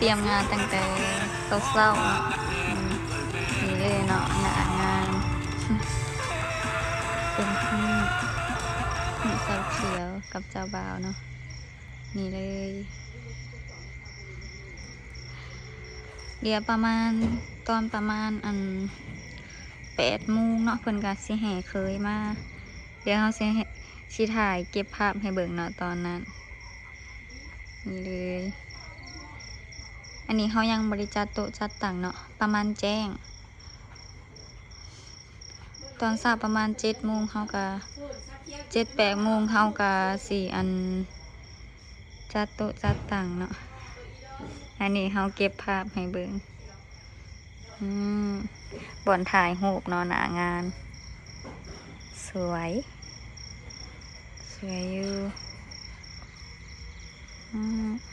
เตรียมงานตั้งแต่เศร้าๆนี่เลยเนาะหนางาน เป็นที่นี่เสาเขียวกับเจ้าบ่าวเนาะนี่เลยเดี๋ยวประมาณตอนประมาณอันแปดโมงเนาะเพิ่นก็สิแห่เคยมาเดี๋ยวเขาสิให้สิถ่ายเก็บภาพให้เบิ่งเนาะตอนนั้น นี่เลย อันนี้เขายังบริจัดโต๊ะจัดต่างเนาะประมาณแจ้ง ตอนสาประมาณเจ็ดโมงเขากะเจ็ดแปดโมงเขากะสี่อันจัดโต๊ะจัดต่างเนาะอันนี้เขาเก็บภาพให้เบิ่งอืมบ่อนถ่ายรูปเนาะหนางาน สวย สวยอยู่อืม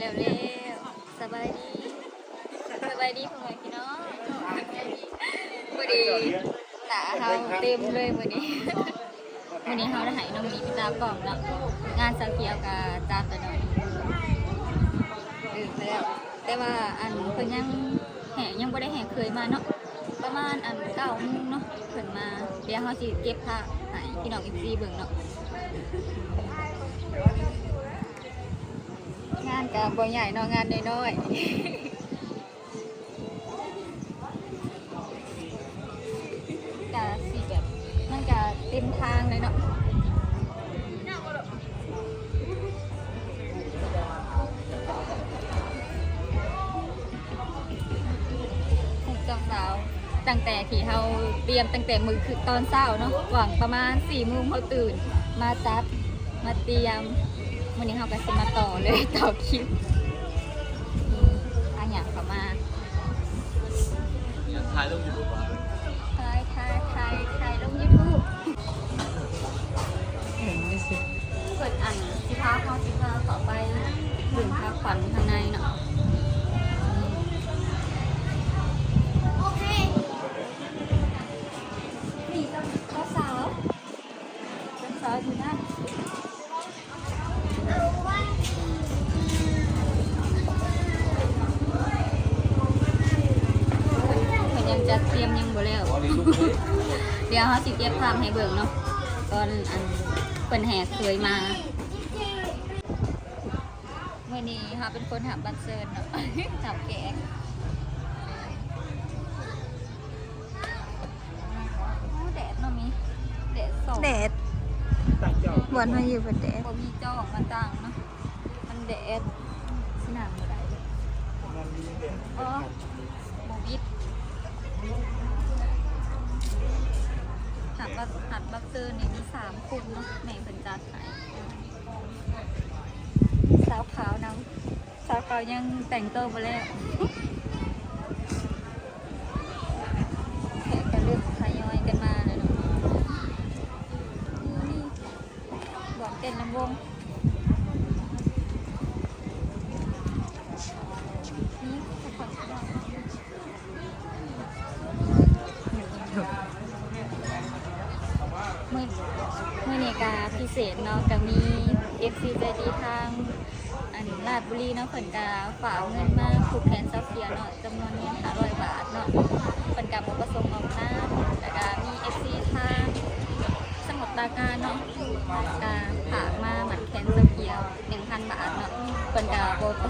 เร็วๆสบายดีสบายดีพ่อแม่พี่น้องวันนี้หนาเฮาเต็มเลยวันนี้วันนี้เฮาได้ให้น้องมีพิตากล่องเนาะงานสักเกียวกับจาตะนอยดื่มแล้วแต่ว่าอันเพิ่นยังแห่ยังบ่ได้แห่เคยมาเนาะประมาณอันเก้าโมงเนาะเพิ่นมาเดี๋ยวเฮาสิเก็บภาพให้พี่น้อง FC เบิ่งเนาะ งานกับบใหญ่นาะงานน้อยๆกะสิแบบมันกะเต็มทางเลยเนาะสาวตั้งแต่ที่เราเตรียมตั้งแต่มือคือตอนเช้าเนาะหวังประมาณสี่โมงเขาตื่น มาจับมาเตรียม วันนี้เราก็จะมาต่อเลยต่อคลิป เดี๋ยวเขาสิเก็บภาพให้เบิ่งเนาะตอนอันเพิ่นแห่เคยมาเมื่อนี้เขาเป็นคนหาบันเซิร์นเนาะจับแกะโอ้แดดเนาะมีแดดส่องแดดตั้งเจ้าวันมาอยู่บนแดดบ่มีจ้องมาตั้งเนาะมันแดดสิหนามบ่ได้เลยอ๋อบ่วิดหัดบั กหัดบักเซอร์นี่มีสามคุณเนาะแม่เพิ่นจัดให้สาวขาวนำสาวขาวยังแต่งตัวมาแล้ว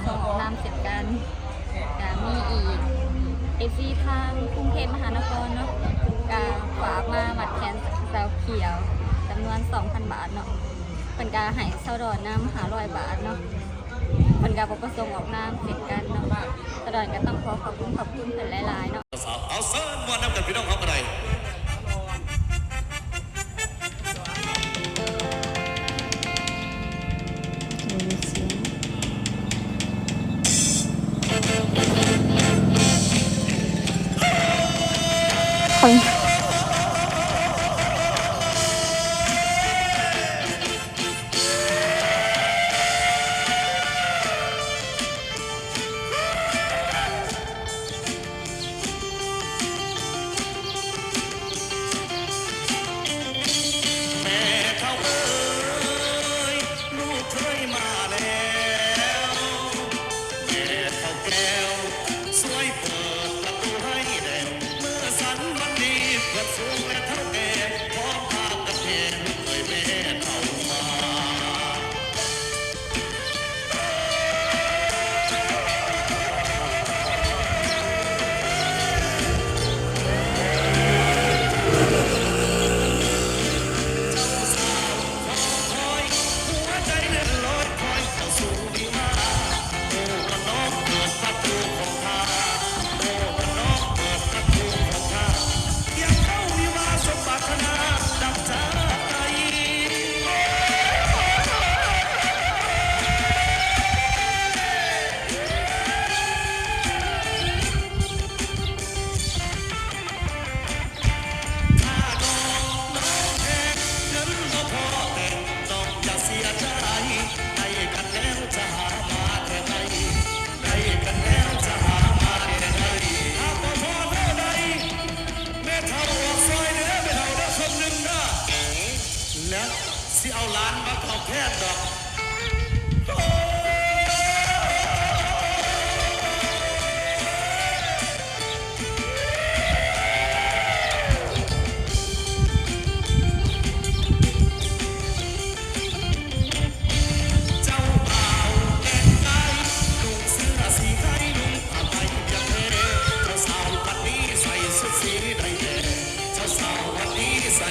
สองน้ำเสร็จกันกมีอีกเอซีทางกรุงเทพมหานครเนาะกาฝากมาหมัดแขนสาวเขียวจำนวน 2,000 บาทเนาะเป็นกาหายเซาดอนน้ำหาลอยบาทเนาะเป็นกาประสงออกน้ำเสร็จกันเนาะสะดอนก็ต้องขอขอบคุณขอบคุณเพื่นหลายๆเนาะสาวเอาเซิร์นวัน้ำกันพี่น้องเขาอะไร Okay.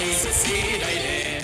Jesus, he died.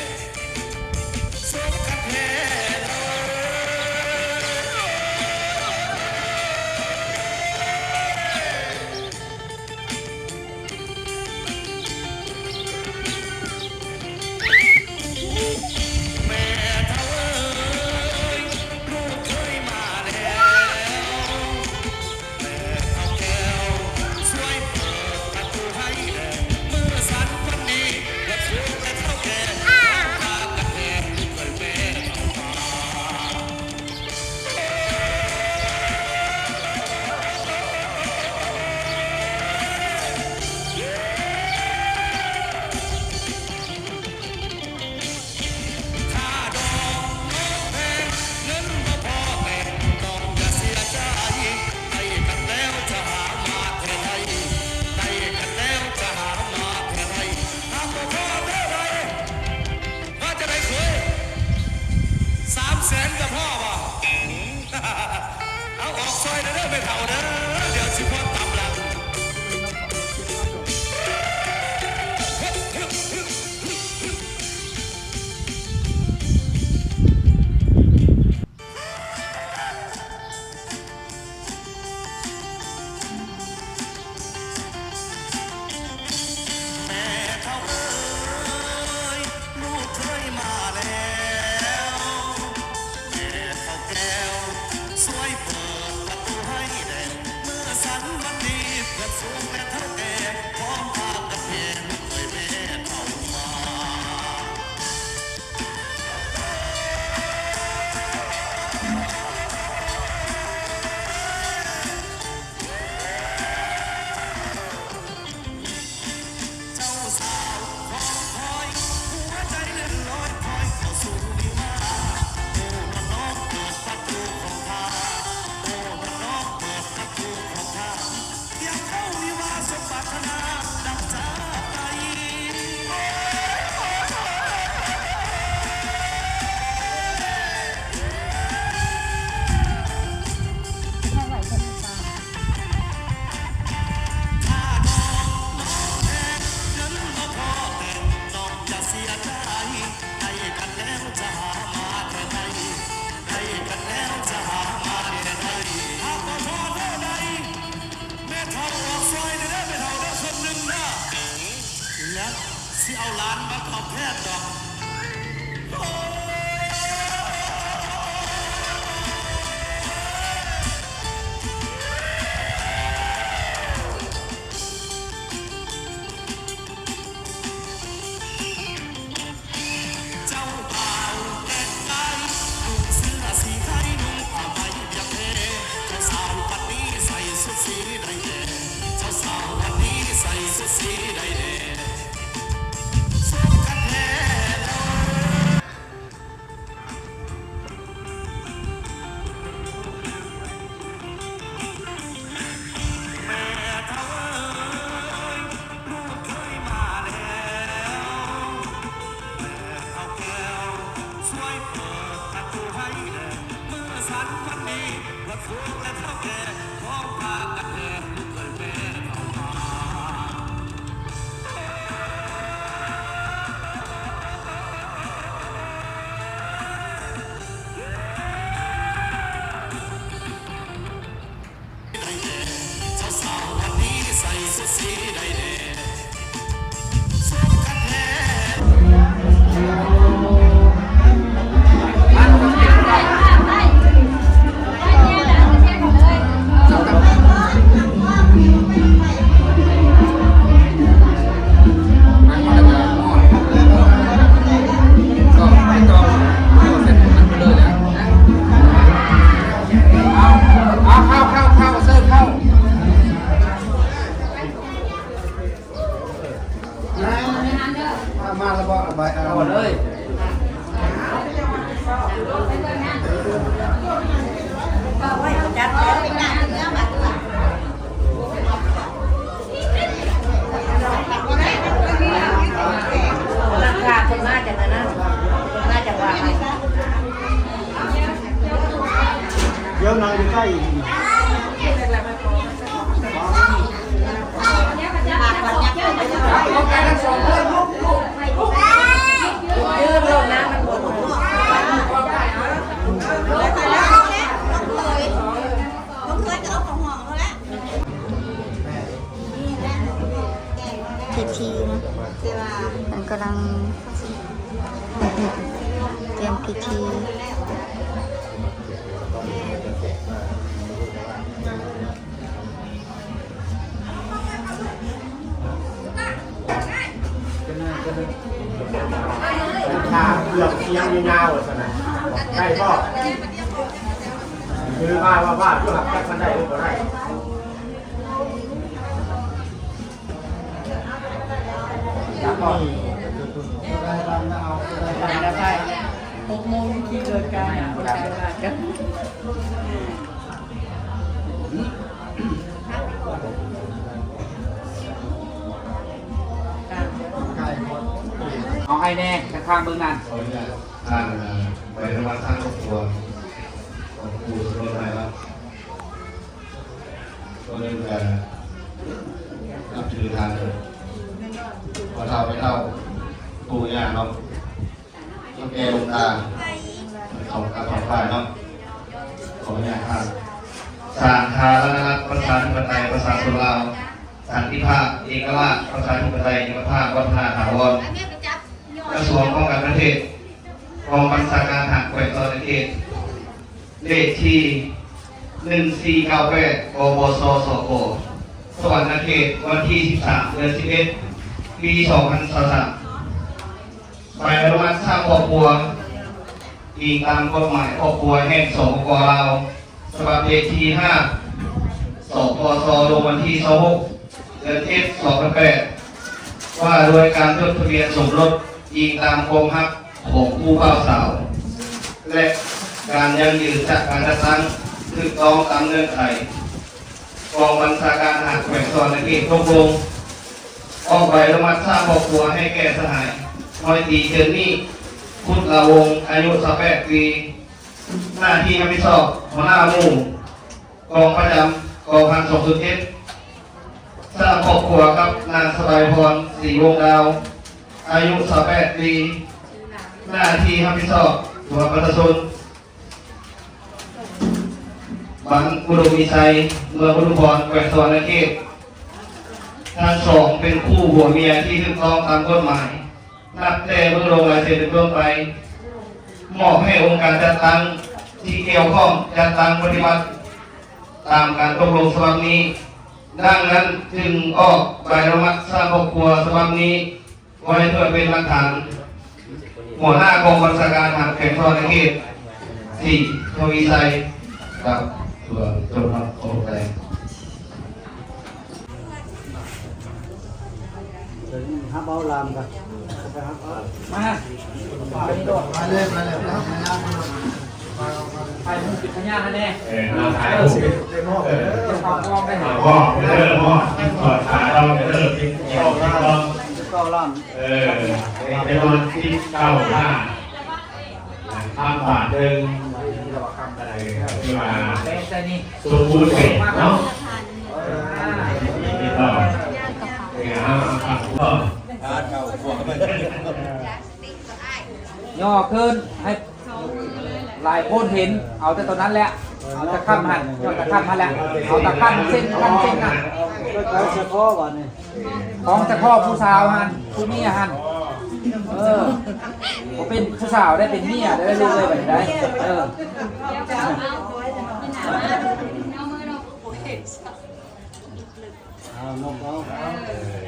สิเอาล้านมาตอบแทนดอก พิธีนะมันกำลังเตรียมพิธีชาเกือบเคียงยาวๆสนะใกล้พ่อคือว่าว่าว่าอยู่หักแค่มันได้หรือเปล่าได้ แล้วก็แล้วไปหกโมงที่เกิดการคนใจว่ากันเอาให้แน่ข้างเบื้องนั้นขออนุญาตท่านไปรางวัลท่านครอบครัวของครูสุรชัยครับก็เลยจะาไปเท่าปู่ย่าเนาะต้องแกลงตาสองตาสองฝ่ายเนาะขออนุญาตท่านสารทาและนะครับประชาธิปไตยประชาชนลาวสันติภาพเอกราชประชาธิปไตยเอกภาพวัฒนถาวรกระทรวงป้องกันประเทศกองบัญชาการทหารแขวงตอนเขตเลขที่หนึ่งสี่เก้าแปดกบสสกสวรรณเขตวันที่สิบสามเดือนสิบเอ็ด ปีสองพันสามใบอนุมัติสร้างครอบครัวอิงตามกฎหมายครอบครัวแห่งสปกลาวฉบับเลขที่ห้าสปสลงวันที่สองหกเดือนเอ็ดสองพันแปดว่าโดยการจดทะเบียนสมรสอิงตามโครงฮักของผู้บ่าสาว และการยังยืนจากการกระทั้งถูกต้องตามเงื่อนไขกองบัญชาการหารแขวงซอนในเขตทงลง ออกใบอนุมัติสร้างครอบครัวให้แก่สหายมอยตีเจนนี่พุทธลาวงอายุ18ปี หน้าที่รับผิดชอบหัวหน้าหมู่กองประจำกองพันสองสุดเอสสร้างครอบครัวครับนางสบายพรศรีวงดาว อายุ38ปี หน้าที่รับผิดชอบตัวประชาชนบังบุรุวิชัยเมืองอุดมพรแขวงสวรรณเขต ทั้งสองเป็นคู่ผัวเมียที่ถูกต้องตามกฎหมายนับแต่เมื่อลงรายเซ็นเป็นต้นไปมอบให้องค์การจัดตั้งที่เกี่ยวข้องจัดตั้งปฏิบัติ ตามการตกลงฉบับนี้ ดังนั้นจึงออกใบอนุมัติสร้างครอบครัวฉบับนี้ไว้เพื่อเป็นหลักฐานหัวหน้ากองบัญชาการทารแขวงทอดเขตสี่ทวีชัยกับตัวจนครับโอ้ ฮับเอาลามกันมามาเลยมาเลยครับไปมึงปิดพญาแน่เออมาถ่ายรูปได้มอบเออจะพามองได้มาพ่อเด้อพ่อขาเราเด้อทิ้งเกี่ยวทิ้งลองก็ล่ามเออในวันที่เก้าห้าข้ามบาทหนึ่งอะไรที่มาแต่ใจนี่สมบูรณ์เสร็จเนาะนี่ต่อเนี่ยฮะก็ ย่อขึ้นให้หลายคนเห็น เอาแต่ตอนนั้นแหละ เอาตะข้ามหันย่อตะข้ามหันแหละ เอาตะข้ามเส้นกันเส้นน่ะของเจะพ่อผู้สาวหันผู้เมียหันเออผมเป็นผู้สาวได้เป็นเมียได้เลยเลยแบบนี้ได้เออเอาเอา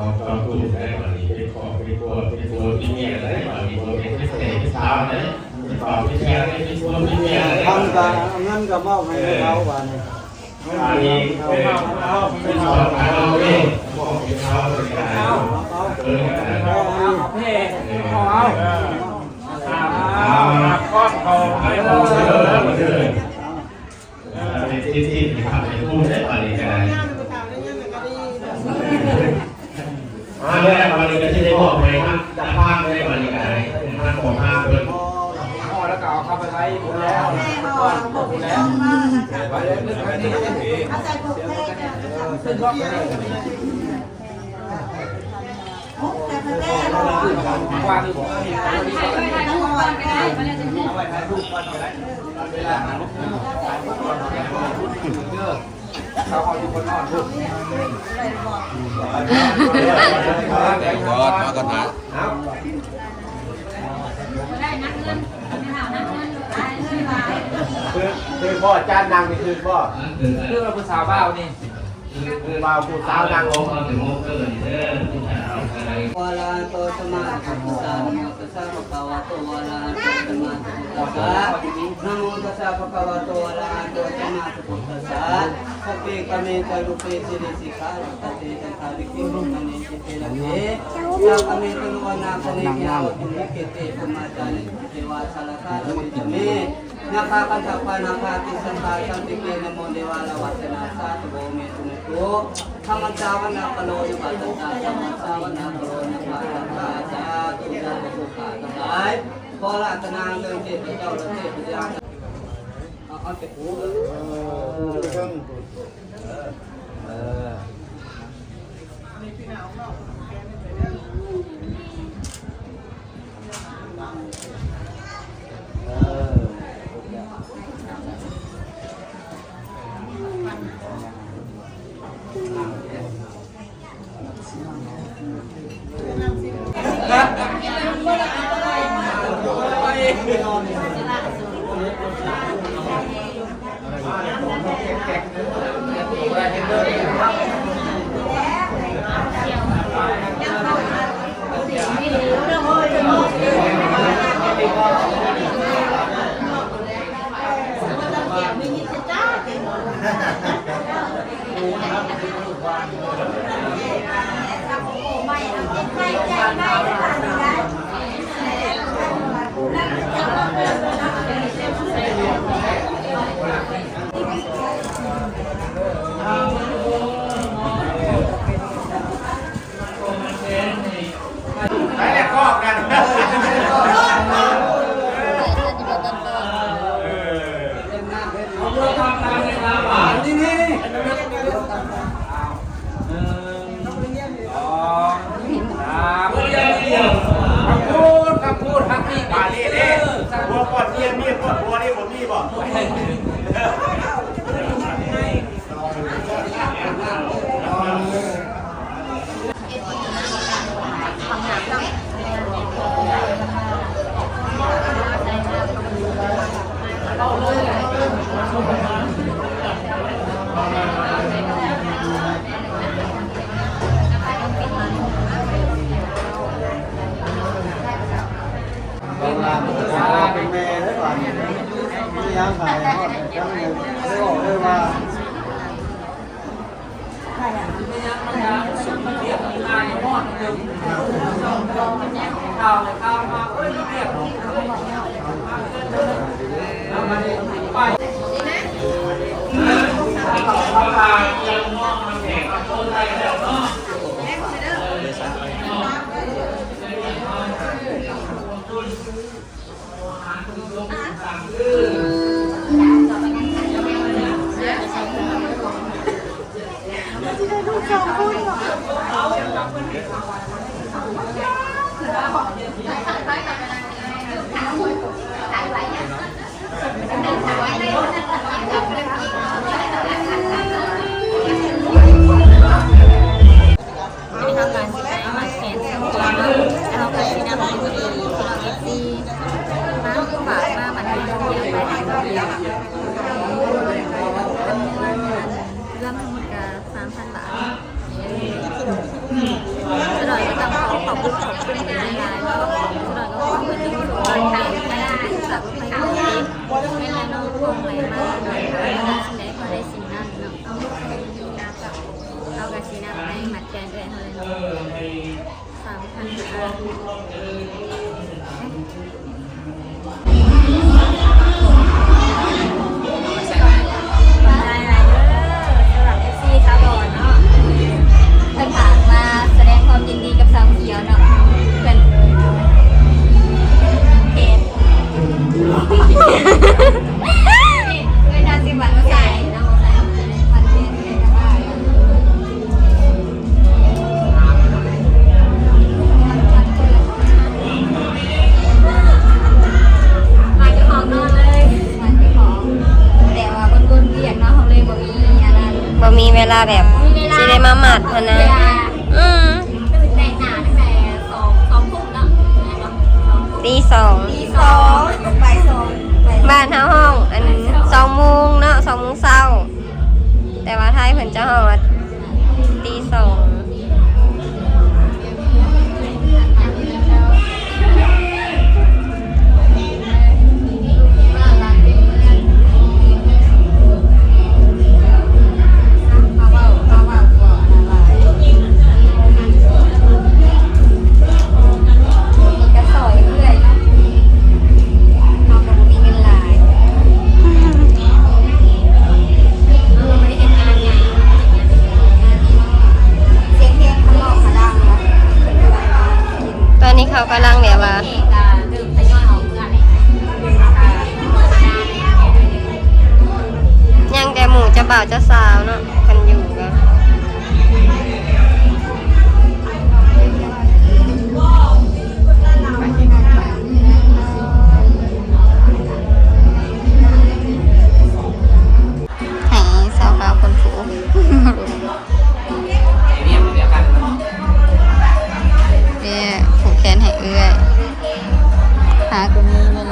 ตู้ได้มาดีไปขอไปกลัวไปกลัวพี่เมียได้มาดีกลัวไปเตะพี่สาวนะขอพี่เมียได้พี่กลัวพี่เมียทำกันงั้นก็มอบให้เขาบ้านนี้อันนี้เป็นเป็นสอนขายเราเองบอกเป็นเขาเป็นการเออเอาเพ่เอาเอาเอาก้อนเขาให้เราเชื่อแล้วมาเชื่อในที่ที่ทำให้พูดได้ปานีกันมาแรกวันนี้ก็ที่ได้บอกไปครับจะพาได้ปานีกันห้าของห้าเพิ่ม ห่อแล้วก็ เอาเข้าไปไว้หมดแล้วก่อนหมดแล้วไว้เลยนึกไว้นี่ขึ้นรอบไปเลยวางอยู่เอาไว้ถ่ายรูปก่อนเวลาเขาเอาอยู่บนนอนลูกก่อนมาก่อนนะ คือคือพ่อจานนางนี่คือพ่อเรื่องเราเป็นสาวบ้าวนี่คือบ่าวผู้สาวนางองถึงโมเกินเด้ออะไรวลาโตสมาธิสานุตัสสะภะคะวะโตวลาโตสมาธิตัสสะนะโมตัสสะภะคะวะโตวลาโตสมาธิตัสสะสัพเพกะเมตะลุเปสิริสิกาลตะเตจันทาริกิมุนันนิเตละเมยากะเมตุนวนาคเนยาวตุนิเกเตปุมาจานิเทวาสารคาลมิตเม Nakakanta pa ng hati sa tasang tigay na mo liwala wasana sa tubo may tumuto. Kamantawan na kaloyo batang sa kamantawan na kaloyo na batang sa sa tubo ko ka tatay. Wala tanang ng tito daw ng tito diyan. Ang tepo. ใางไาก็ยังไม่บอกเลยว่า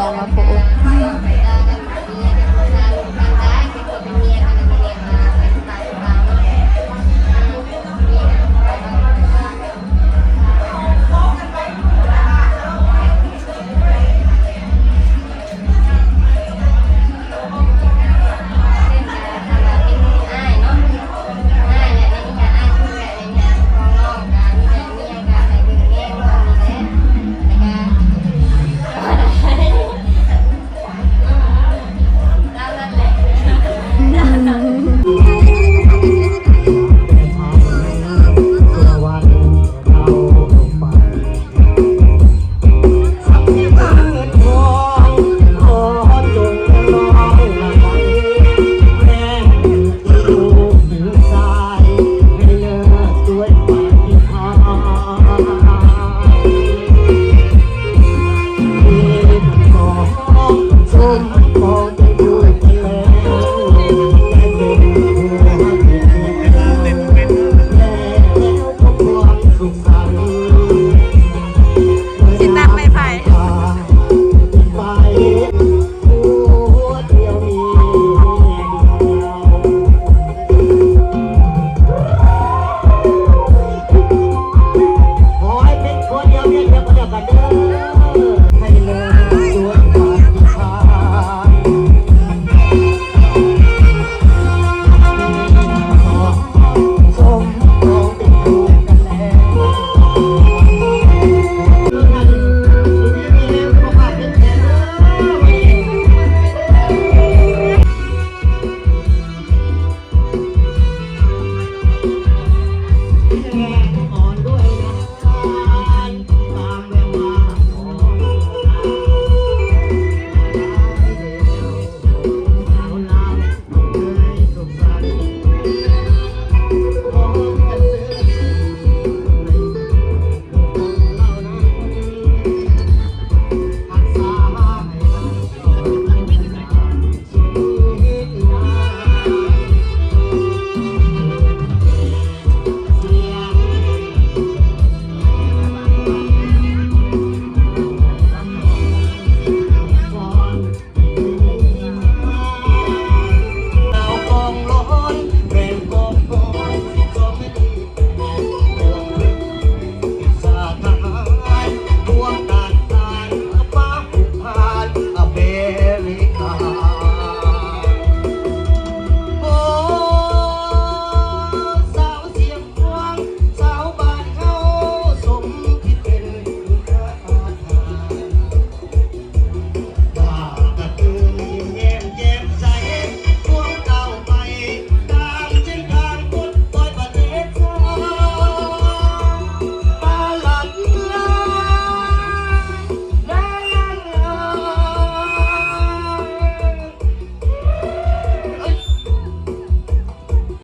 Okay.